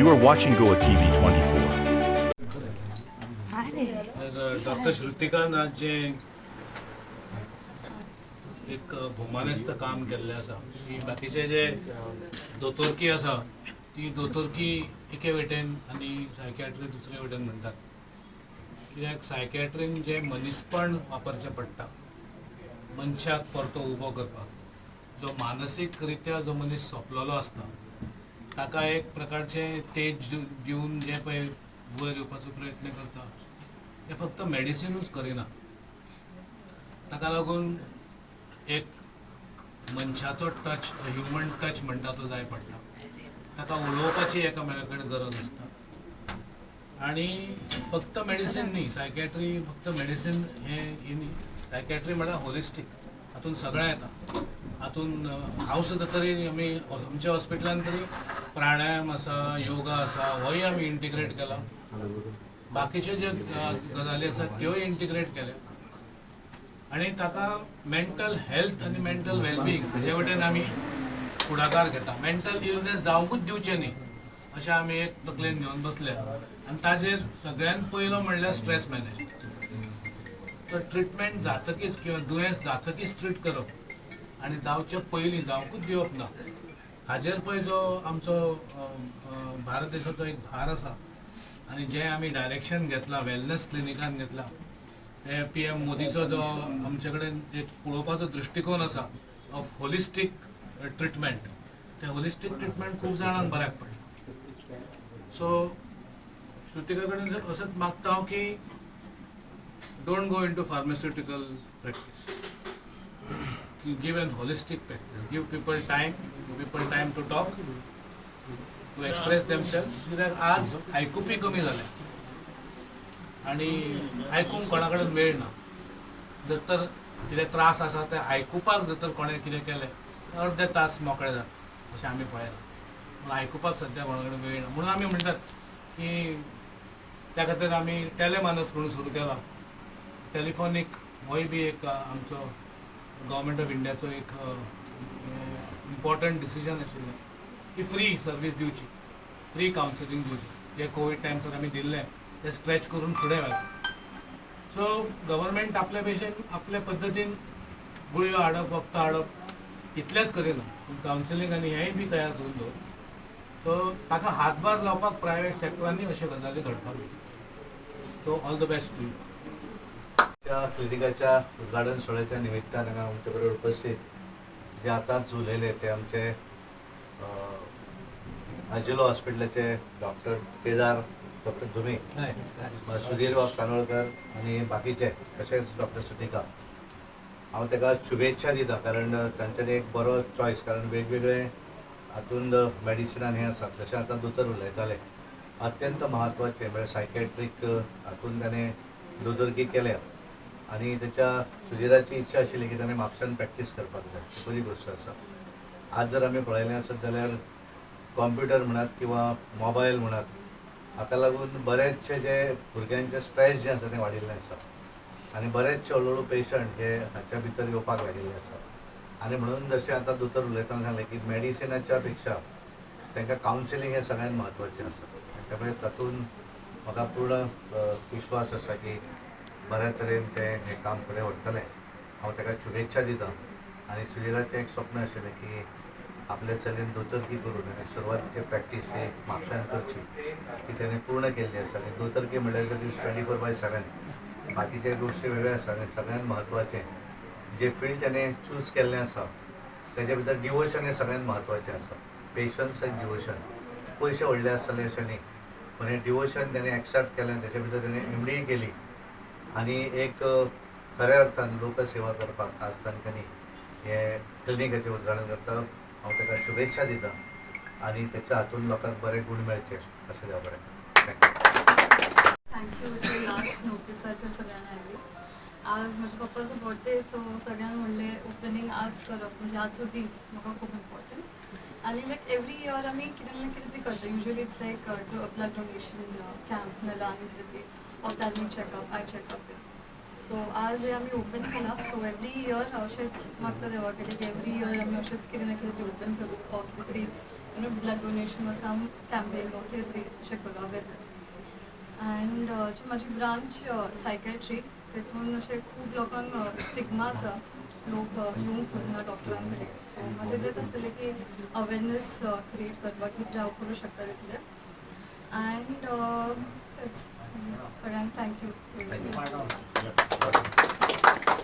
You are watching Goa TV 24. Doctor श्रुतिकान आज जे एक भोमानेस्त काम केल्लें आसा की बाकीचे जे दोतोरकी आसा ती दोतोरकी एके वटेन आनी सायकॅट्री दुसरे वटेन म्हणटात कित्याक सायकॅट्रीन जे मनीसपण वापरचें पडटा. मनशाक परतो उबो करपाक. जो मानसीक रित्या जो मनीस सोंपलेलो आसता ताका एक प्रकारचें तेज दिवन जे पळय वयर येवपाचो प्रयत्न करता ते फक्त मेडिसिनूच करिना. ताका लागून एक मनशाचो टच ह्युमन टच म्हणटा तो जाय पडटा. ताका उलोवपाची एकामेका कडेन गरज आसता. आनी फक्त मेडिसीन न्ही सायकॅट्री फक्त मेडिसीन हे न्ही. सायकॅट्री म्हळ्यार होलिस्टीक हातून सगळें येता. हातून हांव सुद्दां तरी आमी आमच्या हॉस्पिटलान तरी प्राणायाम आसा योगा आसा होय आमी इंटिग्रेट केला. बाकीचे जे गजाली आसात त्योय इंटिग्रेट केल्या आनी ताका मेंटल हेल्थ आनी मेंटल वेलबिंग हाजे वटेन आमी फुडाकार घेता मेंटल इलनेस जावंकूच दिवचे न्ही अशें आमी एक तकलेन घेवन बसले आनी ताजेर सगळ्यांत पयलो म्हणल्यार स्ट्रेस मॅनेज तर ट्रिटमेंट जातकीच किंवा दुयेंस जातकीच ट्रीट करप आनी जावचे पयलीं जावंकूच दिवप ना. हाजेर पळय जो आमचो भारत देशाचो एक भार आसा. आनी जें आमी डायरेक्शन घेतला वेलनेस क्लिनिकान घेतलां हे पी एम मोदीचो जो आमचे कडेन एक पळोवपाचो दृश्टीकोन आसा ऑफ होलिस्टीक ट्रिटमेंट ते होलिस्टीक ट्रिटमेंट खूब जाणांक बऱ्याक पडला सो श्रुतिका कडेन असंच मागता हांव की don't go into pharmaceutical practice give an holistic practice give people time people time to talk to express themself कित्याक आज आयकुपी कमी जालें आणि आयकूंक कोणा कडेन वेळ ना? जर तर कितें त्रास आसा ते आयकुपाक जर तर कोणें कितें केलें अर्दे तास मोकळे जाता अशें आमी पळयलां. पूण आयकुपाक सद्या कोणा कडेन वेळ ना? म्हणून आमी म्हणटात की त्या खातीर आमी टेलेमानस म्हणून सुरू केला. टेलिफोनीक होय बी एक आमचो गव्हर्मेंट ऑफ इंडियाचो एक इम्पॉर्टंट डिसिजन आशिल्लें की फ्री सर्वीस दिवची फ्री कावन्सिलींग दिवची जे कोवीड टायमसर आमी दिल्लें तें स्ट्रेच करून फुडें व्हेला सो गव्हर्मेंट आपल्या भशेन आपल्या पद्दतीन गुळयो हाडप वखदां हाडप इतलेंच करिना पूण कावन्सिलींग आनी हेंय बी तयार करून दवर सो ताका हातभार लावपाक प्रायवेट सेक्टरांनी अश्यो गजाली घडपाक जाय so all the best to you च्या क्लिनिकाच्या उद्घाटन सोहळ्याच्या निमित्तान हांगा आमचे बरोबर उपस्थित जे आतांच उलयले ते आमचे आजिलो हॉस्पिटलाचे डॉक्टर केदार डॉक्टर धुमे सुधीर बाब कानोळकर आनी बाकीचे तशेंच डॉक्टर सुतिका हांव ताका शुभेच्छा दिता कारण तांच्यांनी एक बरो चॉयस कारण वेगवेगळे हातूंत मेडिसिनान हें आसा जशें आतां दोतोर उलयताले अत्यंत म्हत्वाचें म्हळ्यार सायकॅट्रीक हातूंत ताणें दोतोरकी केल्या. आनी तेच्या सुधीराची इच्छा आशिल्ली की ताणें म्हापशान प्रॅक्टीस करपाक जाय. बरी गोश्ट आसा आज जर आमी पळयलें आसत जाल्यार कॉम्प्युटर म्हणात किंवा मोबायल म्हणात हाका लागून बरेचशे जे भुरग्यांचे स्ट्रेस जे आसा तें वाडिल्लें आसा. आनी बरेचशे हळू पेशंट हे हाच्या भितर येवपाक लागिल्ले आसा. आनी म्हणून जशें आतां दोतोर उलयतना सांगलें की मेडिसिनाच्या पेक्षा तांकां कावन्सिलींग हें सगळ्यांत म्हत्वाचें आसा. त्यामुळे तातूंत म्हाका पूर्ण विश्वास आसा की बऱ्या तरेन ते हें काम फुडें व्हरतलें हांव ताका शुभेच्छा दितां. आनी सुजिराचें एक स्वप्न आशिल्लें की आपल्या चलयेन दोतोरकी करून आनी सुरवातीची प्रॅक्टीस ही म्हापशान करची ती ताणें पूर्ण केल्ली आसा आनी दोतोरकी म्हणल्यार ट्वेंटी फोर बाय सेवन बाकीचे गोश्टी वेगळे आसा आनी सगळ्यांत म्हत्वाचें जे फील्ड ताणें चूज केल्लें आसा तेजे भितर डिवोशन हें सगळ्यांत म्हत्वाचें आसा पेशन्स एंड डिवोशन पयशे व्हडले आसतले अशें न्ही पूण हें डिवोशन ताणें एक्सेप्ट केलें तेजे भितर ताणें एम डी केली. आनी एक खऱ्या अर्थान लोकसेवा करपाक आज तांच्यांनी हे क्लिनिकाचें उद्घाटन करता हांव ताका शुभेच्छा दिता आनी तेच्या हातून लोकांक बरे गुण मेळचे अशें देव बरें थँक्यू लास्ट नोटिसाचेर सगळ्यांना आयली आज म्हज्या पप्पाचो बर्थडे सो सगळ्यांना म्हणले ओपनिंग आज करप म्हणजे आजचो दीस म्हाका खूब इम्पॉर्टंट आनी लायक एवरी इयर आमी कितें ना कितें तरी करता usually it's like blood donation camp नाजाल्यार आनी कितें तरी ophthalmic checkup eye checkup so आज हे आमी ओपन केला सो एवरी इयर अशेंच मागता देवा कडेन की एवरी इयर आमी अशेंच कितें ना कितें ओपन करूं ऑर कितें तरी यू नो ब्लड डोनेशन वा सम कॅम्पेन वा कितें तरी अशें करूं अवेरनेस अँड जी म्हाजी ब्रांच सायकॅट्री तितून अशें खूब लोकांक स्टिग्मा आसा लोक येवंक सोदना डॉक्टरां कडेन सो म्हाजें तेंच आसतलें की अवेरनेस क्रिएट करपाक जितलें हांव करूं शकता तितलें अँड तेच So again, Thank you. Thank you.